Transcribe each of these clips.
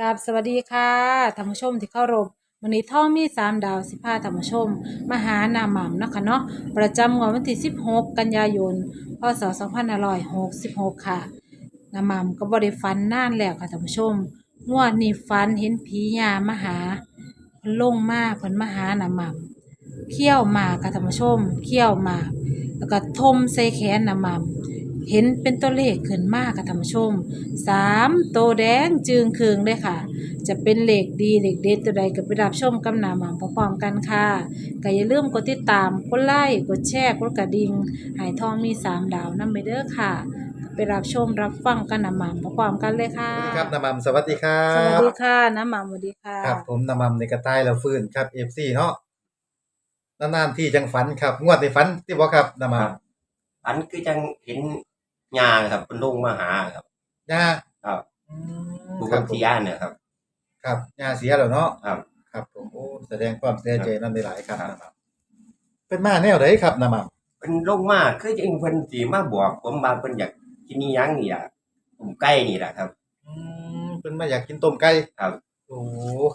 กราบสวัสดีค่ะท่านผู้ชมที่เคารพวันนี้ท่อมีสามดาวสิพาท่านผู้ชม มหาหนาหม่ำเนาะคะเนาะประจำงวดวันที่16กันยายนพศ2566ค่ะหนาหม่ำก็บริฟันน่านแล้วค่ะท่านผู้ชมงวดนี้ฟันเห็นผียามาหาเพิ่นลงมาเพิ่นมาหาหนาหม่ำเขี้ยวหมากค่ะท่านผู้ชมเขี้ยวหมากแล้วก็ทมใส่แขนหนาหม่ำ เห็นเป็นตัวเลขขึ้นมากค่ะท่านผู้ชมสามตัวแดงจึงเคืองเลยค่ะ จะเป็นเลขดีเลขเด็ดตัวใดก็ไปรับชมกำนาหมังพร้อมๆกันค่ะก็อย่าลืมกดติดตามกดไลค์กดแชร์กดกระดิ่งหายทองมีสามดาวนั่นไปเด้อค่ะก็ไปรับชมรับฟังกันนาหมังพร้อมๆกันเลยค่ะสวัสดีครับน้ำมันสวัสดีครัสวัสบ ดีค่ะน้ำหมังสวัสดีค่ะ ครับผมน้ำมันในกระต่ายแล้วฟื้นครับเอฟซีเนาะนานๆที่จังฝันครับ งวดในฝันที่บ่ครับน้ำมันครับอันคือจังเห็น ยาครับเป็นลงมาหาครับย่าครับอืมผู้คกัรับบผมที่ย่านเนี่ยครับ ครับย่าเสียแล้วเนาะครับ ครับผมโอ้แสดงความเสียใจนั่นได้หลายครับครับน้ำมันเป็นมาแนวไหนครับน้ำมันเป็นลงมาคือจังเพิ่นสิมาบอกผมว่าเพิ่นอยากกินอิหยังนี่ล่ะผมใกล้นี่ล่ะครับ อืมเป็นมาอยากกินต้มไก่ครับ โอ้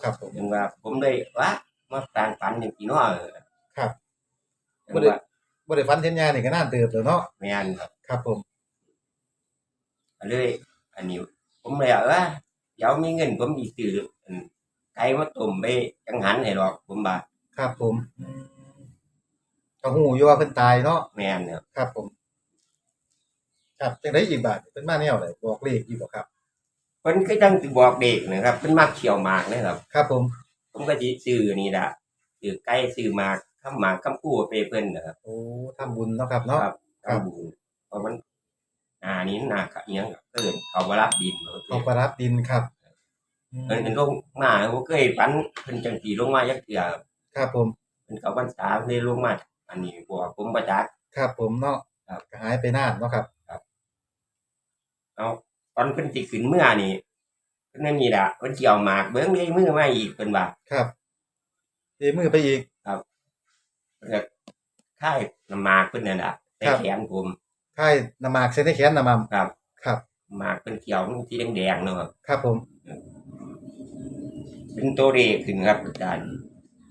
ครับผมจังว่าผมเลยว่ามาสร้างฝันอย่างพี่น้อครับจังบ่ได้ว่าบ่ได้ฝันเห็นย่านี่ก็นานเติบแล้วเนาะแม่นครับ ครับผมก็ เลย อันนี้ ผมเลยว่าเดี๋ยวมีเงินผมสิซื้ออันไก่มาต้มไปจังหันให้ดอกผมว่าครับผมอืมก็ฮู้อยู่ว่าเพิ่นตายเนาะแม่นครับครับผม ครับจังไดอีกบาทเป็นมาแนวไหนบอกเลขอีกบ่ครับเพิ่นคือจังสิบอกเด็กนะครับเพิ่นมักเขียวหมากนะครับ ครับผม ผมก็สิซื้อนี่ล่ะซื้อไก่ซื้อหมากข้ามหมากข้ามกู้ไปเพิ่นนะครับโอ้ทำบุญเนาะครับเนาะครับครับทำบุญเพราะมัน อ่านี้นาคอิหยังเอิ้นเขาบ่รับดินเอาประรับดินครับอืมเพิ่นเป็นลงมาบ่เคยฝันเพิ่นจังสีลงมาจักเทื่อครับผมเพิ่นเขาพรรษาเพิ่นได้ลงมาอันนี้บอกผมบ่จักครับผมเนาะครับก็หายไปนานเนาะครับเอาตอนเพิ่นสิขึ้นเมื่อนี่เพิ่นนั่นนี่ล่ะเพิ่นสิเอาหมากเบิ่งเลยมือมาอีกเพิ่นว่าครับเทมือไปอีกเพิ่นก็ค่ายน้ำหมากเพิ่นนั่นล่ะใส่ครับแขนผม ค่ายน้ำหมากเส้นในแขนน้ำมันครับ ครับ หมากเป็นเขียวมันสีแดงๆเนาะครับครับผม เป็นตัวเลขขึ้นครับอาจารย์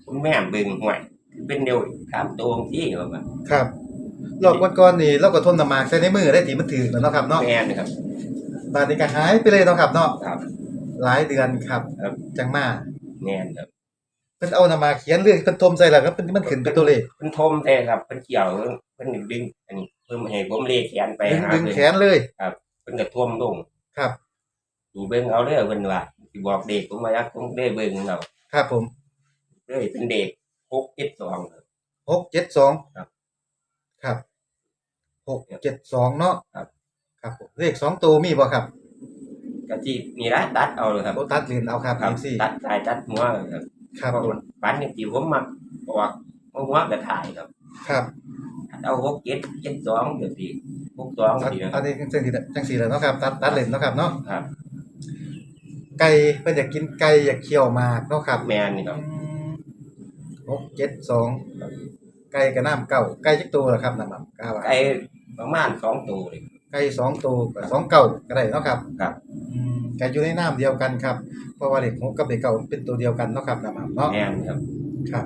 ผมแม่นเบิ่งห่วยเป็นเดียวตามตัวของที่ครับครับรอบก่อนๆนี่เราก็ทนน้ำหมากใส่ในมือได้ที่มันถือแล้วเนาะครับเนาะแม่นนะครับบาดนี้ก็หายไปเลยเนาะครับเนาะครับ หลายเดือนครับครับจังมาแม่นครับเพิ่นเอาน้ำหมากเขียนเรื่องเพิ่นทมใส่แล้วครับเพิ่นมันขึ้นเป็นตัวเลขเพิ่นทมแต่ครับเพิ่นเกี่ยวเพิ่นดึงอันนี้เพิ่นให้ผมเลขแขนไปดึงหาดึงเพิ่นแขนเลยเพิ่นก็ท่วมลงครับนี่เบิ่งเอาเด้อเพิ่นว่าสิบอกเด็กผมว่าอยากผมได้เบิ่งแล้วครับผมเลยเป็นเด็ก672ครับหกเจ็ดสองครับครับหกเจ็ดสองเนาะครับ ครับผมเลขสองตัวมีบ่ครับก็สินี่ละตัดเอาเลยครับโบตัดเลนเอาครับครับเอฟซีตัดสายตัดหัวครับครับเพราะผมว่าฝันจริงๆผมมักบอกว่าหัวกระถ่ายครับ ครับ เอาหกเจ็ดเจ็ดสองเดี๋ยวสิหกสองอันสินะคอัรันบนี้จังสีจังสีแล้วเนาะครับตัดตัดเลนเนาะครับเนาะครับไก่เพิ่นอยากกินไก่อยากเคี่ยวหมากเนาะครับแมนนี่ครับหกเจ็ดสองไก่กับน้ำเก่าไก่จักตัวเหรอครับน้ำมันกาว่าไก่ประมาณสองตัวเลยไก่สองตัวกับสองเก่าก็ได้เนาะครับครับอืมไก่อยู่ในน้ำเดียวกันครับเพราะว่าเด็กหกกับเด็กเก่าเป็นตัวเดียวกันเนาะครับน้ำมันเนาะแมนครับครับ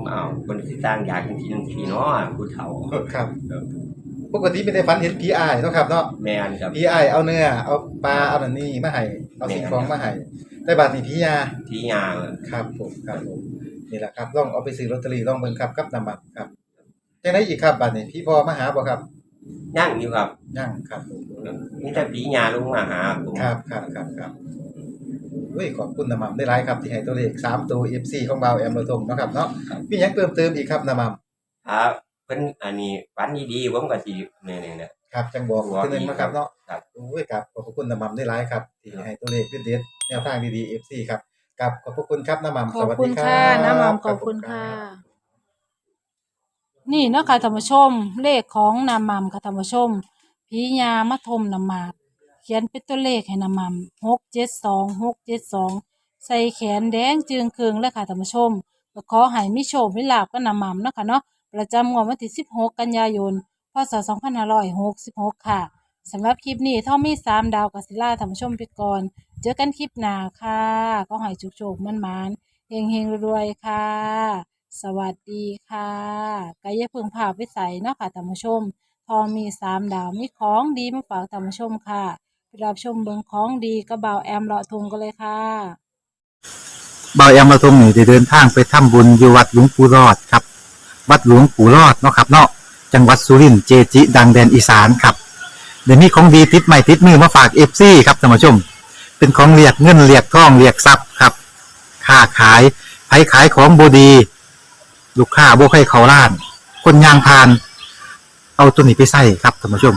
ผมเอาคนที่สร้างอยากกินที่นั่นที่เนาะผู้เฒ่าครับปกติไม่ได้ฝันเห็นผีอายเนาะครับเนาะแมนครับผีอายเอาเนื้อเอาปลาเอาอันนี้มาให้เอาสิ่งของมาให้แต่บาดนี้ผียาที่ยาครับผมครับผมนี่แหละครับลองเอาไปซื้อลอตเตอรี่ลองเบิ่งครับกับน้ำมันครับจังไดอีกครับบาดนี้พี่พ่อมาหาบ่ครับย่างอยู่ครับยังครับผมมีแต่ปียาลงมาหาผมครับครับครับครับ เฮ้ยขอบคุณน้ำมันได้หลายครับที่ให้ตัวเลข3ตัว FC ของเบาแอมโรทงเนาะครับเนาะมีหยังเพิ่มเติมอีกครับน้ำมันครับเพิ่นอันนี้ฝันดีๆผมก็สิเนี่ยๆเนี่ยครับจังบอกอีกทีหนึงนะครับเนาะครับโอ้ยครับขอบพระคุณน้ำมันได้หลายครับที่ให้ตัวเลขเด็ดๆแนวทางดีๆ FC ครับกับขอบพระคุณครับน้ำมันขสอบวัสคุดีณครับค่ะน้ำหมอมขอบคุณค่ะนี่เนาะค่ะท่านผู้ชมเลขของน้ำหมอมค่ะท่านผู้ชมพียามาทมน้ำหมากเขียนเป็นตัวเลขให้น้ำมอมหกเจ็ดสองหกเจ็ดสองใส่แขนแดงจึงเคืองเลยค่ะท่านผู้ชมก็ขอให้มิโชคมิลาบกับน้ำมอมเนาะค่ะเนาะประจำงวดวันที่สิบหกกันยายนพศสองพันห้าร้อยหกสิบหกค่ะสำหรับคลิปนี้ท่อมีสามดาวกัสิล่าท่านผู้ชมไปก่อนเจอกันคลิปหน้าค่ะ ก็ให้จุกโจกมันมานเฮงเฮงรวยๆค่ะ สวัสดีค่ะกายาเพึงพาไปใส่เนาะค่ะท่านผู้ชมทองมีสามดาวมีของดีมาฝากท่านผู้ชมค่ะ ไปรับชมเบิงของดีกระเบาวแอมเลาะทงกันเลยค่ะ เบาแอมมาทรงนี่ได้เดินทางไปทำบุญอยู่วัดหลวงปู่รอดครับ วัดหลวงปู่รอดเนาะครับเนาะจังหวัดสุรินทร์เจจิดังแดนอีสานครับเดี๋ยวนี้ของดีติดใหม่ติดมือมาฝากเอฟซีครับท่านผู้ชม เป็นของเรียกเงินเรียกทองเรียกทรัพย์ครับค้าขายไผขายของบดี ลูกค้าบ่ให้เขาล้าน คนยางพาน เอาตัวนี้ไปใส่ครับท่านผู้ชม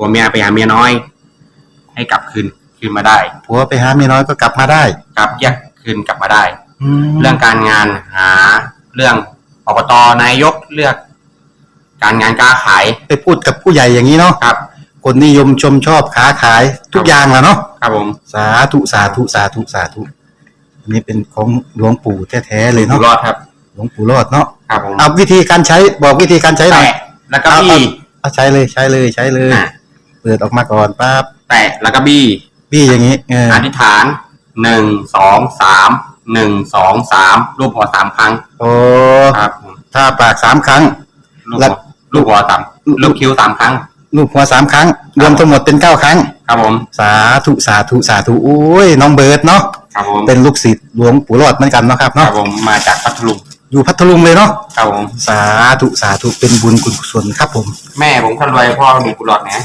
ผัวเมียไปหาเมียน้อย ให้กลับคืนคืนมาได้ ผัวไปหาเมียน้อยก็กลับมาได้กลับแยกคืนกลับมาได้แล้เรื่วองการงานหาเรื่องอบตนายกเลือก การงานการขายไปพูดกับผู้ใหญ่อย่างนี้เนาะครับ คนนิยมชมชอบค้าขายทุกอย่างแหละเนาะครับผมสาธุสาธุสาธุสาธุอันนี้เป็นของหลวงปู่แท้ๆเลยอยู่เนาะรอดครับ หลวงปู่รอดเนาะครับผมเอาวิธีการใช้บอกวิธีการใช้หน่อยแตะแล้วก็บี้เอาใช้เลยใช้เลยใช้เลยอะ เปิดออกมาก่อนปั๊บแตะแล้วก็บี้พี่อย่างนี้เอออธิษฐานหนึ่งสองสามหนึ่งสองสามรูปหัวสามครั้งโอ้ครับผมถ้าปากสามครั้ง ลูกแล้หัววลูกหัวสามลูกคิ้วสามครั้ง ลูกหัวสามครั้ง รวมทั้งหมดเป็นเก้าครั้ง ครับผม สาธุสาธุสาธุโอ้ยน้องเบิร์ดเนาะครับผมเป็นลูกศิษย์หลวงปู่รอดเหมือนกันเนาะครับครัเนาะบผมมาจากพัทลุงอยู่พัทลุงเลยเนาะครับผม สาธุสาธุเป็นบุญกุศลครับผม แม่ผมคนรวยพ่อมีกุหลาบนะ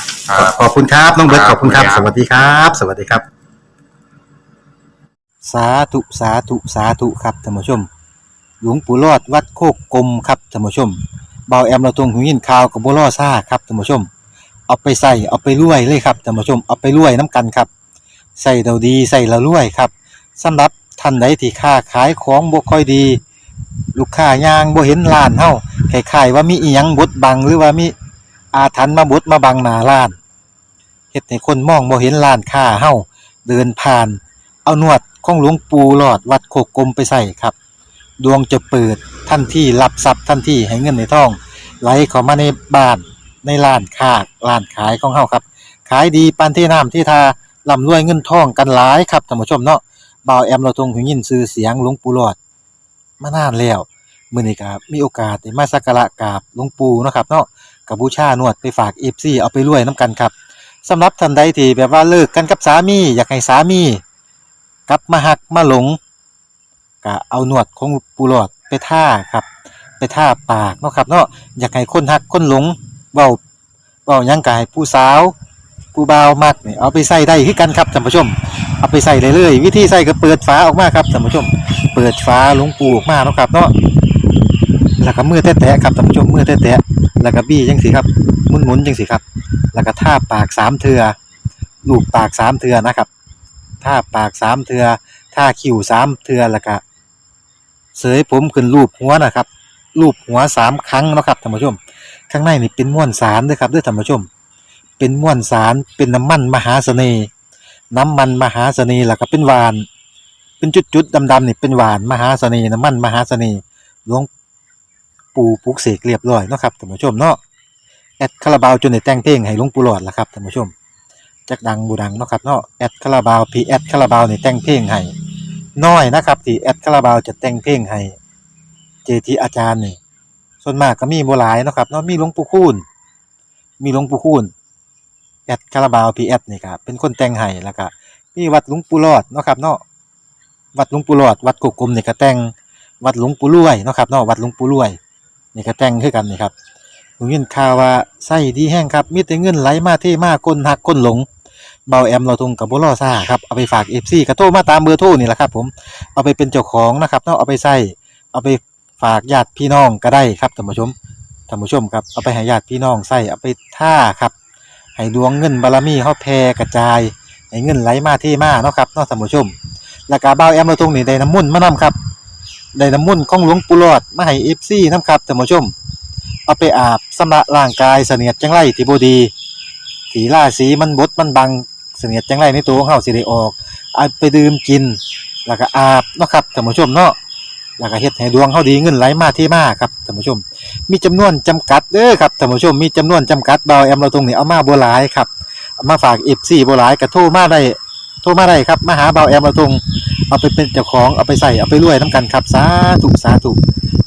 ครับ ขอบคุณครับน้องเบิร์ตคขรับอบคุณครับขอบสคุณครับวัสดีครับ สวัสดีครับ สาธุสาธุสาธุครับท่านผู้ชม หลวงปู่รอดวัดโคกกลมครับท่านผู้ชมเบาแอมเราตรงหูยินข่าวกับบัวล่อซ่าครับท่านผู้ชม เอาไปใส่เอาไปรวยเลยครับท่านผู้ชมเอาไปรวยน้ำกันครับใส่เราดีใส่เรารวยครับสำหรับท่านใดที่ค้าขายของบ่ค่อยดี ลูกค้ายางบ่เห็นร้านเฮาคล้ายๆว่ามีอีหยังบดบังหรือว่ามีอาถรรพ์มาบดมาบังหน้าร้าน เฮ็ดให้คนมองบ่เห็นร้านค้าเฮาเดินผ่าน เอานวดของหลวงปู่หลอดวัดโคกกลมไปใส่ครับ ดวงจะเปิดทันที่รับทรัพย์ทันที่ให้เงินในท้อง ไหลเข้ามาในบ้านในร้านค้าร้านขายของเฮาครับ ขายดีปานที่น้ำที่ทาร่ำรวยเงินทองกันหลายครับท่านผู้ชมเนาะบ่าวแอมเราทงหูยินชื่อเสียงหลวงปู่หลอดมานานแล้วมื้อนี้ก็มีโอกาสได้มาสักการะกราบหลวงปู่เนาะครับเนาะกับบูชานวดไปฝาก FC เอาไปรวยนํกันครับ สำหรับท่านใดที่แบบว่าเลิกกันกับสามี อยากให้สามีกลับมาหักมาหลงก็เอาหนวดของปูหลอดไปท่าครับ ไปท่าปากเนาะครับเนาะอยากให้คนหักคนหลงเบาเบายังกายผู้สาวผู้บ่าวมักเนี่ยเอาไปใส่ได้คือกันครับท่านผู้ชม เอาไปใส่เลยเลยวิธีใส่ก็เปิดฝาออกมาครับท่านผู้ชม เปิดฝาหลวงปูออกมาเนาะครับเนาะแล้วก็มือแตะๆครับท่านผู้ชมมือแตะๆแล้วก็บี้จังสิครับหมุนๆจังสิครับ แล้วก็ท่าปากสามเทือลูบปากสามเทือนะครับท่าปากสามเทือท่าคิ้วสามเทือแล้วก็เสยผมขึ้นรูปหัวนะครับรูปหัวสามครั้งนะครับท่านผู้ชม ข้างในนี่เป็นม้วนสารด้วยครับด้วยท่านผู้ชม เป็นม้วนสารเป็นน้ำมันมหาเสน่ห์น้ำมันมหาเสน่ห์แล้วก็เป็นหวาน เป็นจุดๆดำๆนี่เป็นหวานมหาเสน่ห์น้ำมันมหาเสน่ห์หลวงปู่ปุกเสกเรียบร้อยนะครับท่านผู้ชมเนาะ แอดคาราบาวจนได้แต่งเพลงให้หลวงปู่หลอดละครับท่านผู้ชมจักดังบูดังเนาะครับเนาะแอดคาราบาวพีแอดคาราบาวนี่แต่งเพลงให้น้อยนะครับที่แอดคาราบาวจะแต่งเพลงให้เจทีอาจารย์นี่ส่วนมากก็มีบ่หลายเนาะครับเนาะมีหลวงปู่คูณมีหลวงปู่คูณแอดคาราบาวพีแอดนี่ครับเป็นคนแต่งให้แล้วก็มีวัดหลวงปู่รอดเนาะครับเนาะวัดหลวงปู่หลอด วัดโกกลมนี่ก็แต่งวัดหลวงปู่รวยเนาะครับเนาะวัดหลวงปู่รวยนี่ก็แต่งคือกันนี่ครับ ผมยินข่าวว่าไส้ดีแห้งครับ มีแต่เงินไหลมาเทมาคนหักคนหลงเบาแอมเราทงกับบ่รอซ่าครับเอาไปฝาก FC ก็โทรมาตามเบอร์โทรนี่แหละครับ ผมเอาไปเป็นเจ้าของนะครับเนาะเอาไปใส่เอาไปฝากญาติพี่น้องก็ได้ครับท่านผู้ชมท่านผู้ชมครับเอาไปให้ญาติพี่น้องใส่เอาไปท่าครับให้ดวงเงินบารมีเฮาแผ่กระจายให้เงินไหลมาเทมาเนาะครับเนาะท่านผู้ชมแล้วก็บ่าแอมเราตรงนี้ได้น้ำมุ่นมานํครับได้น้ำมุ่นของหลวงปู่หลอดมาให้ FC นํครับท่านผู้ชม เอาไปอาบสำระร่างกายเสนียดจังไรที่บดีที่ราศีมันบดมันบังเสนียดจังไรในตัวของเฮาสิได้ออกเอาไปดื่มกิน แล้วก็อาบเนาะครับท่านผู้ชมเนาะแล้วก็เฮ็ดให้ดวงเฮาดีเงินไหลมาเทมาครับท่านผู้ชม มีจำนวนจำกัดเด้อครับท่านผู้ชมมีจำนวนจำกัดเบาแอมเราตรงนี้เอามาบ่หลายครับมาฝาก FC บ่หลายก็โทรมาได้โทรมาได้ครับมาหาเบาแอมเราตรงเอาไปเป็นเจ้าของเอาไปใส่เอาไปรวยน้ำกันครับสาธุสาธุ